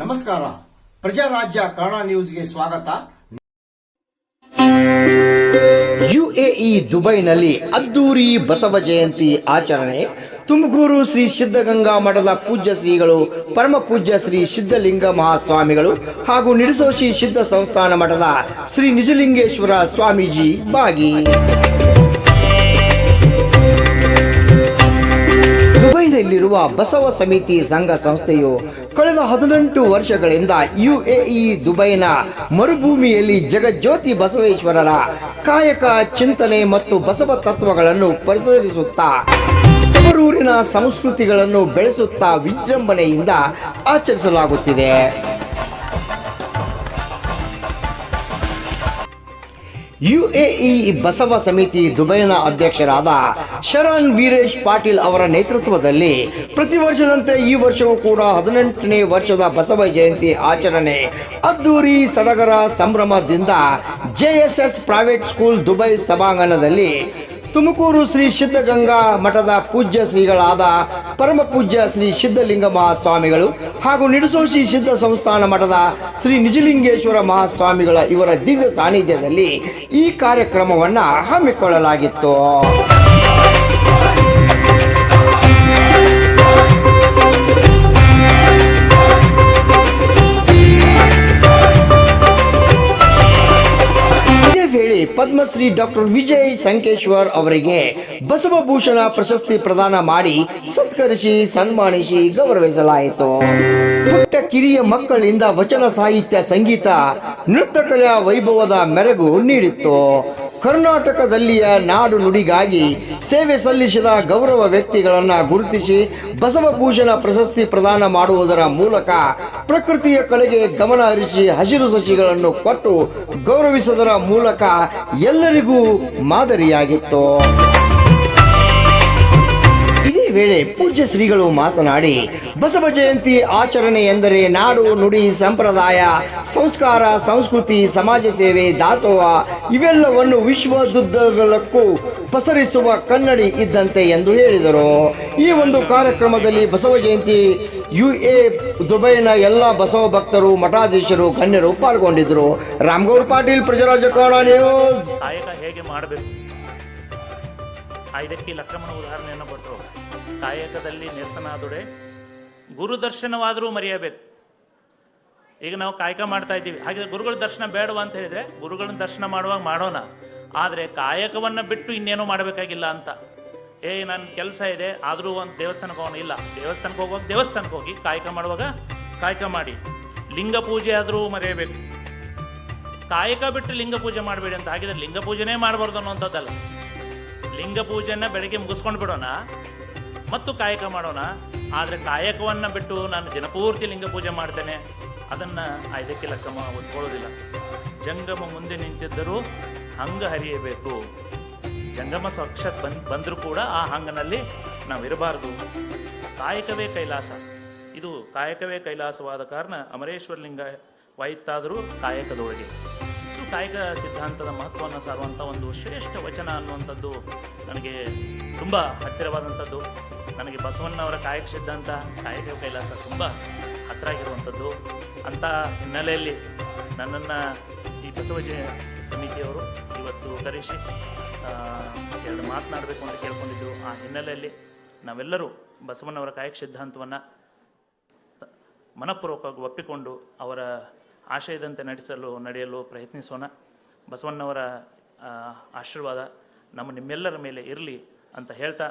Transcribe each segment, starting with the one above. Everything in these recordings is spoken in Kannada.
ನಮಸ್ಕಾರ. ಪ್ರಜಾರಾಜ್ಯ ಕನ್ನಡ ನ್ಯೂಸ್ಗೆ ಸ್ವಾಗತ. ಯುಎಇ ದುಬೈನಲ್ಲಿ ಅದ್ದೂರಿ ಬಸವ ಜಯಂತಿ ಆಚರಣೆ. ತುಮಕೂರು ಶ್ರೀ ಸಿದ್ಧಗಂಗಾ ಮಠದ ಪೂಜ್ಯ ಶ್ರೀಗಳು, ಪರಮ ಪೂಜ್ಯ ಶ್ರೀ ಸಿದ್ಧಲಿಂಗ ಮಹಾಸ್ವಾಮಿಗಳು ಹಾಗೂ ನಿಡಸೋಶಿ ಸಿದ್ಧ ಸಂಸ್ಥಾನ ಮಠದ ಶ್ರೀ ನಿಜಲಿಂಗೇಶ್ವರ ಸ್ವಾಮೀಜಿ ಭಾಗಿ ದುಬೈನಲ್ಲಿರುವ ಬಸವ ಸಮಿತಿ ಸಂಘ ಸಂಸ್ಥೆಯು ಕಳೆದ ಹದಿನೆಂಟು ವರ್ಷಗಳಿಂದ ಯುಎಇ ದುಬೈನ ಮರುಭೂಮಿಯಲ್ಲಿ ಜಗಜ್ಯೋತಿ ಬಸವೇಶ್ವರರ ಕಾಯಕ ಚಿಂತನೆ ಮತ್ತು ಬಸವ ತತ್ವಗಳನ್ನು ಪರಿಸರಿಸುತ್ತಾ ತವರೂರಿನ ಸಂಸ್ಕೃತಿಗಳನ್ನು ಬೆಳೆಸುತ್ತಾ ವಿಜೃಂಭಣೆಯಿಂದ ಆಚರಿಸಲಾಗುತ್ತಿದೆ. ಯುಎಇ ಬಸವ ಸಮಿತಿ ದುಬೈನ ಅಧ್ಯಕ್ಷರಾದ ಶರಣ್ ವೀರೇಶ್ ಪಾಟೀಲ್ ಅವರ ನೇತೃತ್ವದಲ್ಲಿ ಪ್ರತಿ ವರ್ಷದಂತೆ ಈ ವರ್ಷವೂ ಕೂಡ ಹದಿನೆಂಟನೇ ವರ್ಷದ ಬಸವ ಜಯಂತಿ ಆಚರಣೆ. ಅದ್ದೂರಿ ಸಡಗರ ಸಂಭ್ರಮದಿಂದ ಜೆಎಸ್ಎಸ್ ಪ್ರೈವೇಟ್ ಸ್ಕೂಲ್ ದುಬೈ ಸಭಾಂಗಣದಲ್ಲಿ ತುಮಕೂರು ಶ್ರೀ ಸಿದ್ಧಗಂಗಾ ಮಠದ ಪೂಜ್ಯ ಶ್ರೀಗಳಾದ ಪರಮ ಪೂಜ್ಯ ಶ್ರೀ ಸಿದ್ಧಲಿಂಗ ಮಹಾಸ್ವಾಮಿಗಳು ಹಾಗೂ ನಿಡಸೋಶಿ ಸಿದ್ಧ ಸಂಸ್ಥಾನ ಮಠದ ಶ್ರೀ ನಿಜಲಿಂಗೇಶ್ವರ ಮಹಾಸ್ವಾಮಿಗಳ ಇವರ ದಿವ್ಯ ಸಾನ್ನಿಧ್ಯದಲ್ಲಿ ಈ ಕಾರ್ಯಕ್ರಮವನ್ನು ಹಮ್ಮಿಕೊಳ್ಳಲಾಗಿತ್ತು. ಪದ್ಮಶ್ರೀ ಡಾಕ್ಟರ್ ವಿಜಯ್ ಸಂಕೇಶ್ವರ್ ಅವರಿಗೆ ಬಸವಭೂಷಣ ಪ್ರಶಸ್ತಿ ಪ್ರದಾನ ಮಾಡಿ ಸತ್ಕರಿಸಿ, ಸನ್ಮಾನಿಸಿ ಗೌರವಿಸಲಾಯಿತು. ಪುಟ್ಟ ಕಿರಿಯ ಮಕ್ಕಳಿಂದ ವಚನ ಸಾಹಿತ್ಯ, ಸಂಗೀತ, ನೃತ್ಯ ಕಲೆಯ ವೈಭವದ ಮೆರಗು ನೀಡಿತ್ತು. ಕರ್ನಾಟಕದಲ್ಲಿಯ ನಾಡು ನುಡಿಗಾಗಿ ಸೇವೆ ಸಲ್ಲಿಸಿದ ಗೌರವ ವ್ಯಕ್ತಿಗಳನ್ನು ಗುರುತಿಸಿ ಬಸವಭೂಷಣ ಪ್ರಶಸ್ತಿ ಪ್ರದಾನ ಮಾಡುವುದರ ಮೂಲಕ ಪ್ರಕೃತಿಯ ಕಡೆಗೆ ಗಮನ ಹರಿಸಿ ಹಸಿರು ಸಸಿಗಳನ್ನು ಕೊಟ್ಟು ಗೌರವಿಸುವುದರ ಮೂಲಕ ಎಲ್ಲರಿಗೂ ಮಾದರಿಯಾಗಿತ್ತು. ವೇಳೆ ಪೂಜ್ಯ ಶ್ರೀಗಳು ಮಾತನಾಡಿ, ಬಸವ ಜಯಂತಿ ಆಚರಣೆ ಎಂದರೆ ನಾಡು, ನುಡಿ, ಸಂಪ್ರದಾಯ, ಸಂಸ್ಕಾರ, ಸಂಸ್ಕೃತಿ, ಸಮಾಜ ಸೇವೆ, ದಾಸೋಹ, ಇವೆಲ್ಲವನ್ನು ವಿಶ್ವದುದ್ದಗಲಕ್ಕೂ ಪಸರಿಸುವ ಕನ್ನಡಿ ಇದ್ದಂತೆ ಎಂದು ಹೇಳಿದರು. ಈ ಒಂದು ಕಾರ್ಯಕ್ರಮದಲ್ಲಿ ಬಸವ ಜಯಂತಿ, ಯು ಎ ದುಬೈನ ಎಲ್ಲ ಬಸವ ಭಕ್ತರು, ಮಠಾಧೀಶರು, ಗಣ್ಯರು ಪಾಲ್ಗೊಂಡಿದ್ದರು. ರಾಮಗೌಡ ಪಾಟೀಲ್, ಪ್ರಜರಾಜ ನ್ಯೂಸ್. ಹೇಗೆ ಮಾಡಬೇಕು? ಇದಕ್ಕೆ ಲಕ್ಕಮ್ಮನ ಉದಾಹರಣೆಯನ್ನು ಕೊಟ್ಟರು. ಕಾಯಕದಲ್ಲಿ ನಿರತನಾದುಡೆ. ಗುರು ದರ್ಶನವಾದರೂ ಮರೆಯಬೇಕು. ಈಗ ನಾವು ಕಾಯಕ ಮಾಡ್ತಾ ಇದ್ದೀವಿ. ಹಾಗೆ ಗುರುಗಳ ದರ್ಶನ ಬೇಡವಾ ಅಂತ ಹೇಳಿದ್ರೆ, ಗುರುಗಳನ್ನ ದರ್ಶನ ಮಾಡುವಾಗ ಮಾಡೋಣ. ಆದರೆ ಕಾಯಕವನ್ನು ಬಿಟ್ಟು ಇನ್ನೇನೋ ಮಾಡಬೇಕಾಗಿಲ್ಲ ಅಂತ. ಏ ನನ್ನ ಕೆಲಸ ಇದೆ, ಆದರೂ ಒಂದು ದೇವಸ್ಥಾನಕ್ಕೆ ಹೋಗೋಣ. ಇಲ್ಲ, ದೇವಸ್ಥಾನಕ್ಕೆ ಹೋಗುವಾಗ ದೇವಸ್ಥಾನಕ್ಕೆ ಹೋಗಿ ಕಾಯಕ ಮಾಡುವಾಗ ಕಾಯಕ ಮಾಡಿ. ಲಿಂಗ ಪೂಜೆ ಆದರೂ ಮರೆಯಬೇಕು. ಕಾಯಕ ಬಿಟ್ಟು ಲಿಂಗ ಪೂಜೆ ಮಾಡಬೇಡಿ ಅಂತ. ಹಾಗಿದ್ರೆ ಲಿಂಗ ಪೂಜೆನೇ ಮಾಡಬಾರ್ದು ಅನ್ನೋಂಥದ್ದಲ್ಲ ಲಿಂಗ ಪೂಜೆನ ಬೆಳಗ್ಗೆ ಮುಗಿಸ್ಕೊಂಡು ಬಿಡೋಣ ಮತ್ತು ಕಾಯಕ ಮಾಡೋಣ. ಆದರೆ ಕಾಯಕವನ್ನು ಬಿಟ್ಟು ನಾನು ದಿನಪೂರ್ತಿ ಲಿಂಗ ಪೂಜೆ ಮಾಡ್ತೇನೆ. ಅದನ್ನು ಇದಕ್ಕೆ ಲೆಕ್ಕಮ ಜಂಗಮ ಮುಂದೆ ನಿಂತಿದ್ದರೂ ಹಂಗ ಹರಿಯಬೇಕು. ಜಂಗಮ ಸಾಕ್ಷಾತ್ ಬಂದ್ ಬಂದರೂ ಕೂಡ ಆ ಹಂಗನಲ್ಲಿ ನಾವಿರಬಾರ್ದು. ಕಾಯಕವೇ ಕೈಲಾಸ. ಇದು ಕಾಯಕವೇ ಕೈಲಾಸವಾದ ಕಾರಣ ಅಮರೇಶ್ವರ ಲಿಂಗ ವಾಯಿತ್ತಾದರೂ ಕಾಯಕದೊಳಗೆ. ಇದು ಕಾಯಕ ಸಿದ್ಧಾಂತದ ಮಹತ್ವವನ್ನು ಸಾರುವಂಥ ಒಂದು ಶ್ರೇಷ್ಠ ವಚನ ಅನ್ನುವಂಥದ್ದು ನನಗೆ ತುಂಬ ಹತ್ತಿರವಾದಂಥದ್ದು. ನನಗೆ ಬಸವಣ್ಣವರ ಕಾಯಕ ಸಿದ್ಧಾಂತ, ಕಾಯಕ ಕೈಲಾಸ ತುಂಬ ಹತ್ರ ಆಗಿರುವಂಥದ್ದು. ಅಂಥ ಹಿನ್ನೆಲೆಯಲ್ಲಿ ನನ್ನನ್ನು ಈ ಬಸವ ಸಮಿತಿಯವರು ಇವತ್ತು ಕರೆಸಿ ಎರಡು ಮಾತನಾಡಬೇಕು ಅಂತ ಕೇಳ್ಕೊಂಡಿದ್ದರು ಆ ಹಿನ್ನೆಲೆಯಲ್ಲಿ ನಾವೆಲ್ಲರೂ ಬಸವಣ್ಣವರ ಕಾಯಕ ಸಿದ್ಧಾಂತವನ್ನು ಮನಪೂರ್ವಕವಾಗಿ ಒಪ್ಪಿಕೊಂಡು ಅವರ ಆಶಯದಂತೆ ನಡೆಸಲು, ನಡೆಯಲು ಪ್ರಯತ್ನಿಸೋಣ. ಬಸವಣ್ಣವರ ಆಶೀರ್ವಾದ ನಮ್ಮ ನಿಮ್ಮೆಲ್ಲರ ಮೇಲೆ ಇರಲಿ ಅಂತ ಹೇಳ್ತಾ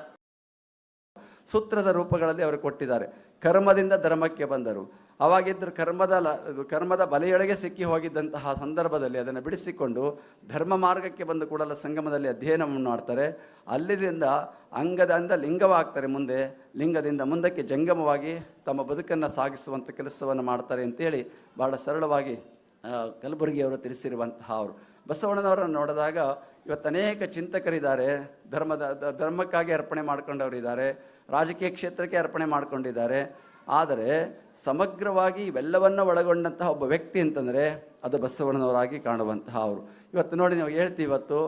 ಸೂತ್ರದ ರೂಪಗಳಲ್ಲಿ ಅವರು ಕೊಟ್ಟಿದ್ದಾರೆ. ಕರ್ಮದಿಂದ ಧರ್ಮಕ್ಕೆ ಬಂದರು. ಅವಾಗಿದ್ದರು ಕರ್ಮದ ಲ ಕರ್ಮದ ಬಲೆಯೊಳಗೆ ಸಿಕ್ಕಿ ಹೋಗಿದ್ದಂತಹ ಸಂದರ್ಭದಲ್ಲಿ ಅದನ್ನು ಬಿಡಿಸಿಕೊಂಡು ಧರ್ಮ ಮಾರ್ಗಕ್ಕೆ ಬಂದು ಕೂಡಲ ಸಂಗಮದಲ್ಲಿ ಅಧ್ಯಯನವನ್ನು ಮಾಡ್ತಾರೆ. ಅಲ್ಲಿದಿಂದ ಅಂಗದಿಂದ ಲಿಂಗವಾಗ್ತಾರೆ ಮುಂದೆ. ಲಿಂಗದಿಂದ ಮುಂದಕ್ಕೆ ಜಂಗಮವಾಗಿ ತಮ್ಮ ಬದುಕನ್ನು ಸಾಗಿಸುವಂಥ ಕೆಲಸವನ್ನು ಮಾಡ್ತಾರೆ ಅಂತೇಳಿ ಭಾಳ ಸರಳವಾಗಿ ಕಲಬುರಗಿಯವರು ತಿಳಿಸಿರುವಂತಹ ಅವರು. ಬಸವಣ್ಣನವರನ್ನು ನೋಡಿದಾಗ ಇವತ್ತು ಅನೇಕ ಚಿಂತಕರಿದ್ದಾರೆ, ಧರ್ಮದ, ಧರ್ಮಕ್ಕಾಗಿ ಅರ್ಪಣೆ ಮಾಡ್ಕೊಂಡವರಿದ್ದಾರೆ, ರಾಜಕೀಯ ಕ್ಷೇತ್ರಕ್ಕೆ ಅರ್ಪಣೆ ಮಾಡ್ಕೊಂಡಿದ್ದಾರೆ. ಆದರೆ ಸಮಗ್ರವಾಗಿ ಇವೆಲ್ಲವನ್ನು ಒಳಗೊಂಡಂತಹ ಒಬ್ಬ ವ್ಯಕ್ತಿ ಅಂತಂದರೆ ಅದು ಬಸವಣ್ಣನವರಾಗಿ ಕಾಣುವಂತಹ ಅವರು. ಇವತ್ತು ನೋಡಿ ನಾವು ಹೇಳ್ತೀವಿ ಇವತ್ತು,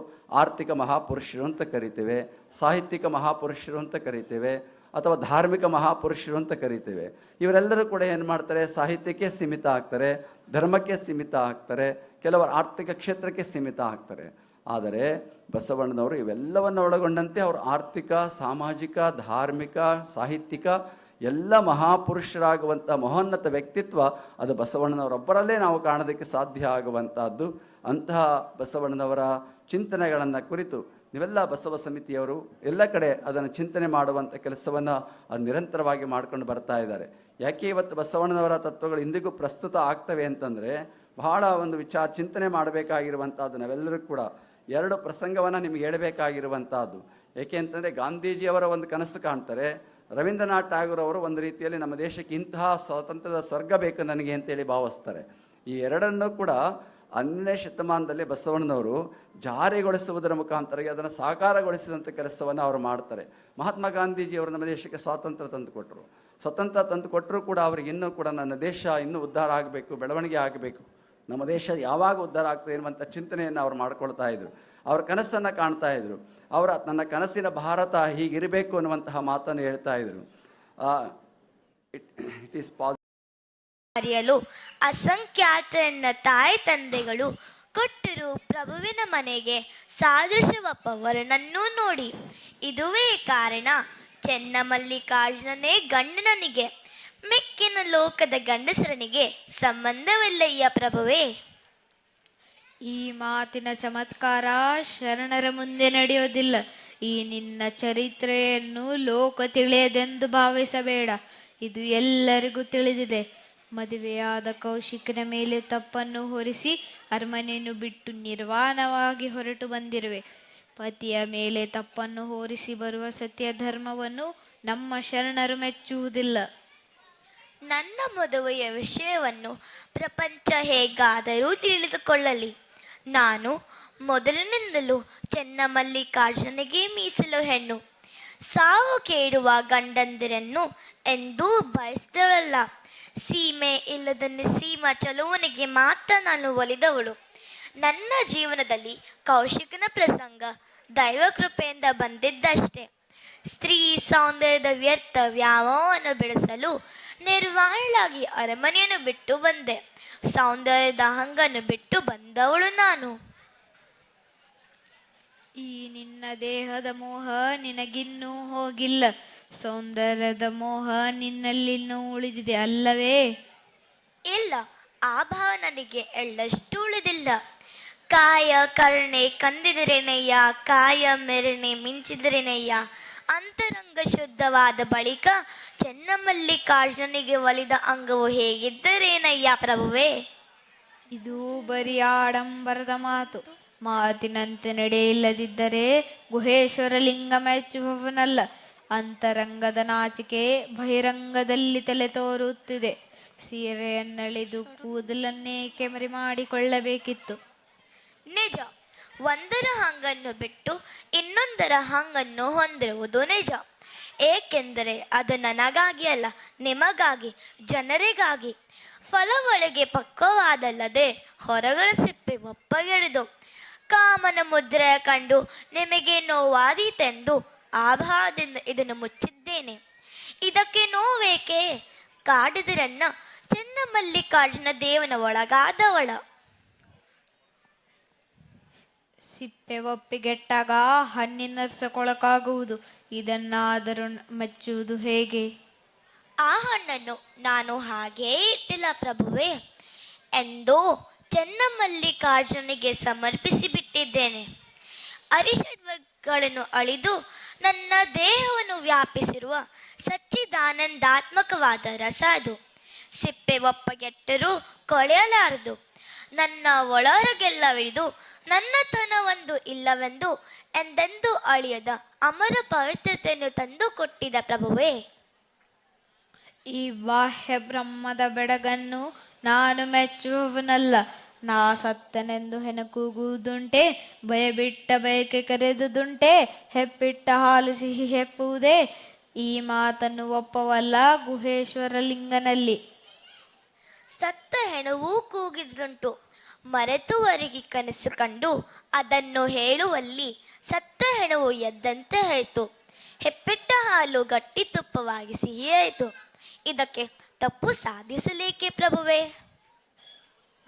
ಆರ್ಥಿಕ ಮಹಾಪುರುಷರು ಅಂತ ಕರಿತೇವೆ, ಸಾಹಿತ್ಯಿಕ ಮಹಾಪುರುಷರು ಅಂತ ಕರಿತೇವೆ ಅಥವಾ ಧಾರ್ಮಿಕ ಮಹಾಪುರುಷರು ಅಂತ ಕರಿತೇವೆ. ಇವರೆಲ್ಲರೂ ಕೂಡ ಏನು ಮಾಡ್ತಾರೆ? ಸಾಹಿತ್ಯಕ್ಕೆ ಸೀಮಿತ ಆಗ್ತಾರೆ, ಧರ್ಮಕ್ಕೆ ಸೀಮಿತ ಆಗ್ತಾರೆ, ಕೆಲವರು ಆರ್ಥಿಕ ಕ್ಷೇತ್ರಕ್ಕೆ ಸೀಮಿತ ಆಗ್ತಾರೆ. ಆದರೆ ಬಸವಣ್ಣನವರು ಇವೆಲ್ಲವನ್ನು ಒಳಗೊಂಡಂತೆ ಅವರು ಆರ್ಥಿಕ, ಸಾಮಾಜಿಕ, ಧಾರ್ಮಿಕ, ಸಾಹಿತ್ಯಿಕ ಎಲ್ಲ ಮಹಾಪುರುಷರಾಗುವಂಥ ಮಹೋನ್ನತ ವ್ಯಕ್ತಿತ್ವ ಅದು ಬಸವಣ್ಣನವರೊಬ್ಬರಲ್ಲೇ ನಾವು ಕಾಣೋದಕ್ಕೆ ಸಾಧ್ಯ ಆಗುವಂಥದ್ದು. ಅಂತಹ ಬಸವಣ್ಣನವರ ಚಿಂತನೆಗಳನ್ನು ಕುರಿತು ನೀವೆಲ್ಲ ಬಸವ ಸಮಿತಿಯವರು ಎಲ್ಲ ಕಡೆ ಅದನ್ನು ಚಿಂತನೆ ಮಾಡುವಂಥ ಕೆಲಸವನ್ನು ಅದು ನಿರಂತರವಾಗಿ ಮಾಡ್ಕೊಂಡು ಬರ್ತಾ ಇದ್ದಾರೆ. ಯಾಕೆ ಇವತ್ತು ಬಸವಣ್ಣನವರ ತತ್ವಗಳು ಇಂದಿಗೂ ಪ್ರಸ್ತುತ ಆಗ್ತವೆ ಅಂತಂದರೆ ಬಹಳ ಒಂದು ವಿಚಾರ ಚಿಂತನೆ ಮಾಡಬೇಕಾಗಿರುವಂಥದ್ದು ನಾವೆಲ್ಲರೂ ಕೂಡ ಎರಡು ಪ್ರಸಂಗವನ್ನು ನಿಮಗೆ ಹೇಳಬೇಕಾಗಿರುವಂಥದ್ದು. ಏಕೆ ಅಂತಂದರೆ ಗಾಂಧೀಜಿಯವರ ಒಂದು ಕನಸು ಕಾಣ್ತಾರೆ, ರವೀಂದ್ರನಾಥ್ ಟ್ಯಾಗೂರ್ ಅವರು ಒಂದು ರೀತಿಯಲ್ಲಿ ನಮ್ಮ ದೇಶಕ್ಕೆ ಇಂತಹ ಸ್ವಾತಂತ್ರ್ಯದ ಸ್ವರ್ಗ ಬೇಕು ನನಗೆ ಅಂತೇಳಿ ಭಾವಿಸ್ತಾರೆ. ಈ ಎರಡನ್ನೂ ಕೂಡ ಹನ್ನನೇ ಶತಮಾನದಲ್ಲಿ ಬಸವಣ್ಣನವರು ಜಾರಿಗೊಳಿಸುವುದರ ಮುಖಾಂತರ ಅದನ್ನು ಸಾಕಾರಗೊಳಿಸಿದಂಥ ಕೆಲಸವನ್ನು ಅವರು ಮಾಡ್ತಾರೆ. ಮಹಾತ್ಮ ಗಾಂಧೀಜಿಯವರು ನಮ್ಮ ದೇಶಕ್ಕೆ ಸ್ವಾತಂತ್ರ್ಯ ತಂದುಕೊಟ್ಟರು ಸ್ವತಂತ್ರ ತಂದು ಕೊಟ್ಟರೂ ಕೂಡ ಅವ್ರಿಗೆ ಇನ್ನೂ ಕೂಡ ನನ್ನ ದೇಶ ಇನ್ನೂ ಉದ್ಧಾರ ಆಗಬೇಕು, ಬೆಳವಣಿಗೆ ಆಗಬೇಕು. ನಮ್ಮ ದೇಶ ಯಾವಾಗ ಉದ್ಧಾರ ಆಗ್ತದೆ ಎನ್ನುವಂಥ ಚಿಂತನೆಯನ್ನು ಅವ್ರು ಮಾಡ್ಕೊಳ್ತಾ ಇದ್ರು. ಅವ್ರ ಕನಸನ್ನು ಕಾಣ್ತಾ ಇದ್ರು. ಅವರ ನನ್ನ ಕನಸಿನ ಭಾರತ ಹೀಗಿರಬೇಕು ಅನ್ನುವಂತಹ ಮಾತನ್ನು ಹೇಳ್ತಾ ಇದ್ರು. ಇಟ್ ಈಸ್ ಪಾಸ್ ಅರಿಯಲು ಅಸಂಖ್ಯಾತ ಎನ್ನ ತಾಯಿ ತಂದೆಗಳು ಕೊಟ್ಟರು ಪ್ರಭುವಿನ ಮನೆಗೆ ಸಾದೃಶ್ಯವಪ್ಪವರನನ್ನೂ ನೋಡಿ. ಇದುವೇ ಕಾರಣ ಚೆನ್ನಮಲ್ಲಿಕಾರ್ಜುನನೇ ಗಂಡನನಿಗೆ, ಮೆಕ್ಕಿನ ಲೋಕದ ಗಂಡಸರನಿಗೆ ಸಂಬಂಧವಿಲ್ಲಯ್ಯ ಪ್ರಭುವೇ. ಈ ಮಾತಿನ ಚಮತ್ಕಾರ ಶರಣರ ಮುಂದೆ ನಡೆಯೋದಿಲ್ಲ. ಈ ನಿನ್ನ ಚರಿತ್ರೆಯನ್ನು ಲೋಕ ತಿಳಿಯದೆಂದು ಭಾವಿಸಬೇಡ. ಇದು ಎಲ್ಲರಿಗೂ ತಿಳಿದಿದೆ. ಮದುವೆಯಾದ ಕೌಶಿಕನ ಮೇಲೆ ತಪ್ಪನ್ನು ಹೊರಿಸಿ ಅರಮನೆಯನ್ನು ಬಿಟ್ಟು ನಿರ್ವಾಣವಾಗಿ ಹೊರಟು ಬಂದಿರುವೆ. ಪತಿಯ ಮೇಲೆ ತಪ್ಪನ್ನು ಹೊರಿಸಿ ಬರುವ ಸತ್ಯ ಧರ್ಮವನ್ನು ನಮ್ಮ ಶರಣರು ಮೆಚ್ಚುವುದಿಲ್ಲ. ನನ್ನ ಮದುವೆಯ ವಿಷಯವನ್ನು ಪ್ರಪಂಚ ಹೇಗಾದರೂ ತಿಳಿದುಕೊಳ್ಳಲಿ. ನಾನು ಮೊದಲಿನಿಂದಲೂ ಚೆನ್ನಮಲ್ಲಿಕಾರ್ಜುನಿಗೆ ಮೀಸಲು ಹೆಣ್ಣು. ಸಾವು ಕೇಳುವ ಗಂಡಂದಿರನ್ನು ಎಂದೂ ಬಯಸಿದಳಲ್ಲ. ಸೀಮೆ ಇಲ್ಲದನ್ನು ಸೀಮ ಚಲುವನಿಗೆ ಮಾತ್ರ ನಾನು ಒಲಿದವಳು. ನನ್ನ ಜೀವನದಲ್ಲಿ ಕೌಶಿಕನ ಪ್ರಸಂಗ ದೈವ ಕೃಪೆಯಿಂದ ಬಂದಿದ್ದಷ್ಟೇ. ಸ್ತ್ರೀ ಸೌಂದರ್ಯದ ವ್ಯರ್ಥ ವ್ಯಾಮೋಹವನ್ನು ಬಿಡಿಸಲು ನಿರ್ವಾಳಾಗಿ ಅರಮನೆಯನ್ನು ಬಿಟ್ಟು ಬಂದೆ. ಸೌಂದರ್ಯದ ಹಂಗನ್ನು ಬಿಟ್ಟು ಬಂದವಳು ನಾನು. ಈ ನಿನ್ನ ದೇಹದ ಮೋಹ ನಿನಗಿನ್ನೂ ಹೋಗಿಲ್ಲ. ಸೌಂದರ್ಯದ ಮೋಹ ನಿನ್ನಲ್ಲಿನ್ನೂ ಉಳಿದಿದೆ ಅಲ್ಲವೇ? ಇಲ್ಲ ಆ ಭಾವ ನನಗೆ ಎಳ್ಳಷ್ಟು ಉಳಿದಿಲ್ಲ. ಕಾಯ ಕರ್ಣೆ ಕಂದಿದರೇನಯ್ಯ ಕಾಯ ಮೆರಣೆ ಮಿಂಚಿದರೇನಯ್ಯ. ಅಂತರಂಗ ಶುದ್ಧವಾದ ಬಳಿಕ ಚೆನ್ನಮಲ್ಲಿಕಾರ್ಜುನಿಗೆ ಒಲಿದ ಅಂಗವು ಹೇಗಿದ್ದರೇನಯ್ಯ ಪ್ರಭುವೇ? ಇದು ಬರೀ ಆಡಂಬರದ ಮಾತು. ಮಾತಿನಂತೆ ನಡೆಯಿಲ್ಲದಿದ್ದರೆ ಗುಹೇಶ್ವರ ಲಿಂಗ ಮೆಚ್ಚುವವನಲ್ಲ ಅಂತರಂಗದ ನಾಚಿಕೆ ಬಹಿರಂಗದಲ್ಲಿ ತಲೆ ತೋರುತ್ತಿದೆ. ಸೀರೆಯನ್ನಳಿದು ಕೂದಲನ್ನೇ ಕೆಮರಿ ಮಾಡಿಕೊಳ್ಳಬೇಕಿತ್ತು. ನಿಜ, ಒಂದರ ಹಂಗನ್ನು ಬಿಟ್ಟು ಇನ್ನೊಂದರ ಹಂಗನ್ನು ಹೊಂದಿರುವುದು ನಿಜ. ಏಕೆಂದರೆ ಅದು ನನಗಾಗಿ ಅಲ್ಲ, ನಿಮಗಾಗಿ, ಜನರಿಗಾಗಿ. ಫಲವೊಳಗೆ ಪಕ್ವವಾದಲ್ಲದೆ ಹೊರಗಳ ಸಿಪ್ಪೆ ಒಪ್ಪಗೆಡಿದು, ಕಾಮನ ಮುದ್ರೆಯ ಕಂಡು ನಿಮಗೆ ನೋವಾದೀತೆಂದು ಆಭಾದಿಂದ ಇದನ್ನು ಮುಚ್ಚಿದ್ದೇನೆ. ಇದಕ್ಕೆ ನೋವೇಕೆ? ಕಾಡಿದಿರನ್ನ ಚೆನ್ನಮಲ್ಲಿಕಾರ್ಜುನ ದೇವನ ಒಳಗಾದವಳ. ಸಿಪ್ಪೆ ಒಪ್ಪಿಗೆಟ್ಟಾಗ ಹಣ್ಣಿನರ್ಸಕೊಳಕಾಗುವುದು ಇದನ್ನಾದರೂ ಮೆಚ್ಚುವುದು ಹೇಗೆ? ಆ ಹಣ್ಣನ್ನು ನಾನು ಹಾಗೇ ಇಟ್ಟಿಲ್ಲ ಪ್ರಭುವೆ. ಎಂದು ಚೆನ್ನಮಲ್ಲಿಕಾರ್ಜುನಿಗೆ ಸಮರ್ಪಿಸಿ ಬಿಟ್ಟಿದ್ದೇನೆ ಅರಿಷಡ್ವರ್ಗಗಳನ್ನು ಅಳಿದು ನನ್ನ ದೇಹವನ್ನು ವ್ಯಾಪಿಸಿರುವ ಸಚ್ಚಿದಾನಂದಾತ್ಮಕವಾದ ರಸ ಅದು. ಸಿಪ್ಪೆ ಒಪ್ಪಗೆಟ್ಟರೂ ಕೊಳೆಯಲಾರದು. ನನ್ನ ಒಳರಗೆಲ್ಲವಿಳಿದು ನನ್ನ ತನವೊಂದು ಇಲ್ಲವೆಂದು ಎಂದೆಂದೂ ಅಳಿಯದ ಅಮರ ಪವಿತ್ರತೆಯನ್ನು ತಂದು ಕೊಟ್ಟಿದ ಪ್ರಭುವೇ. ಈ ಬಾಹ್ಯ ಬ್ರಹ್ಮದ ಬೆಡಗನ್ನು ನಾನು ಮೆಚ್ಚುವವನಲ್ಲ. ನಾ ಸತ್ತನೆಂದು ಹೆಣಕೂಗುವುದುಂಟೆ, ಭಯಬಿಟ್ಟ ಬಯಕೆ ಕರೆದುದುಂಟೆ, ಹೆಪ್ಪಿಟ್ಟ ಹಾಲು ಸಿಹಿ ಹೆಪ್ಪುವುದೇ, ಈ ಮಾತನ್ನು ಒಪ್ಪವಲ್ಲ ಗುಹೇಶ್ವರ ಲಿಂಗನಲ್ಲಿ. ಸತ್ತ ಹೆಣವೂ ಕೂಗಿದುಂಟು ಮರೆತುವರೆಗೆ ಕನಸು ಕಂಡು ಅದನ್ನು ಹೇಳುವಲ್ಲಿ ಸತ್ತ ಹೆಣವು ಎದ್ದಂತೆ ಹೇಳಿತು. ಹೆಪ್ಪಿಟ್ಟ ಹಾಲು ಗಟ್ಟಿ ತುಪ್ಪವಾಗಿ ಸಿಹಿಯಾಯಿತು. ಇದಕ್ಕೆ ತಪ್ಪು ಸಾಧಿಸಲೇಕೆ ಪ್ರಭುವೇ?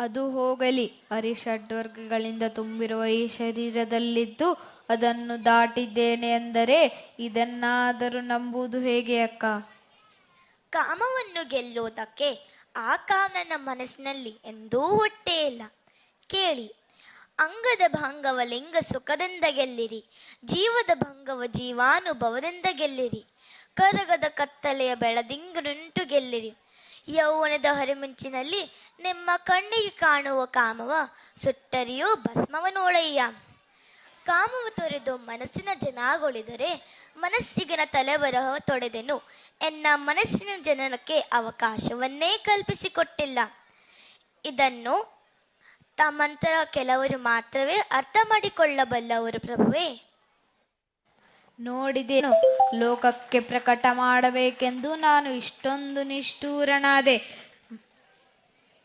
ಅದು ಹೋಗಲಿ. ಅರಿಷಡ್ವರ್ಗಗಳಿಂದ ತುಂಬಿರುವ ಈ ಶರೀರದಲ್ಲಿದ್ದು ಅದನ್ನು ದಾಟಿದ್ದೇನೆ ಎಂದರೆ ಇದನ್ನಾದರೂ ನಂಬುವುದು ಹೇಗೆ ಅಕ್ಕ? ಕಾಮವನ್ನು ಗೆಲ್ಲುವುದಕ್ಕೆ ಆ ಕಾಮನ ಮನಸ್ಸಿನಲ್ಲಿ ಎಂದೂ ಹೊಟ್ಟೆ ಇಲ್ಲ. ಕೇಳಿ, ಅಂಗದ ಭಂಗವ ಲಿಂಗ ಸುಖದಿಂದ ಗೆಲ್ಲಿರಿ, ಜೀವದ ಭಂಗವ ಜೀವಾನುಭವದಿಂದ ಗೆಲ್ಲಿರಿ, ಕರಗದ ಕತ್ತಲೆಯ ಬೆಳದಿಂಗನುಂಟು ಗೆಲ್ಲಿರಿ ಯೌವನದ ಹರಿಮಿಂಚಿನಲ್ಲಿ ನಿಮ್ಮ ಕಣ್ಣಿಗೆ ಕಾಣುವ ಕಾಮವ ಸುಟ್ಟರಿಯೂ ಭಸ್ಮವ ನೋಡಯ್ಯ. ಕಾಮವು ತೊರೆದು ಮನಸ್ಸಿನ ಜನಾಗೊಳಿದರೆ ಮನಸ್ಸಿಗನ ತಲೆಬರಹ ತೊಡೆದೆನು. ಎನ್ನ ಮನಸ್ಸಿನ ಜನನಕ್ಕೆ ಅವಕಾಶವನ್ನೇ ಕಲ್ಪಿಸಿಕೊಟ್ಟಿಲ್ಲ. ಇದನ್ನು ತಮ್ಮಂತರ ಕೆಲವರು ಮಾತ್ರವೇ ಅರ್ಥ ಮಾಡಿಕೊಳ್ಳಬಲ್ಲವರು ಪ್ರಭುವೇ. ನೋಡಿದೆನು. ಲೋಕಕ್ಕೆ ಪ್ರಕಟ ಮಾಡಬೇಕೆಂದು ನಾನು ಇಷ್ಟೊಂದು ನಿಷ್ಠೂರನಾದೆ.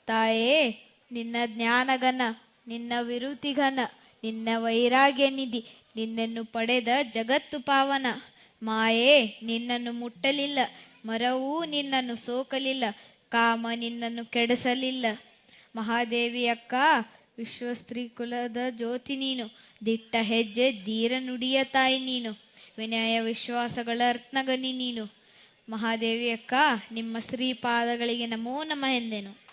ತಾಯೇ, ನಿನ್ನ ಜ್ಞಾನಗನ ನಿನ್ನ ವಿರುತಿಘನ ನಿನ್ನ ವೈರಾಗ್ಯ ನಿಧಿ, ನಿನ್ನನ್ನು ಪಡೆದ ಜಗತ್ತು ಪಾವನ. ಮಾಯೇ, ನಿನ್ನನ್ನು ಮುಟ್ಟಲಿಲ್ಲ, ಮರವೂ ನಿನ್ನನ್ನು ಸೋಕಲಿಲ್ಲ, ಕಾಮ ನಿನ್ನನ್ನು ಕೆಡಿಸಲಿಲ್ಲ. ಮಹಾದೇವಿ ಅಕ್ಕ ವಿಶ್ವಸ್ತ್ರೀ ಕುಲದ ಜ್ಯೋತಿ ನೀನು, ದಿಟ್ಟ ಹೆಜ್ಜೆ ಧೀರ ನುಡಿಯ ತಾಯಿ ನೀನು. ವಿನಯ ವಿಶ್ವಾಸಗಳ ರತ್ನಗನಿ ನೀನು. ಮಹಾದೇವಿ ಅಕ್ಕ ನಿಮ್ಮ ಶ್ರೀಪಾದಗಳಿಗೆ ನಮೋ ನಮ ಎಂದೆನು.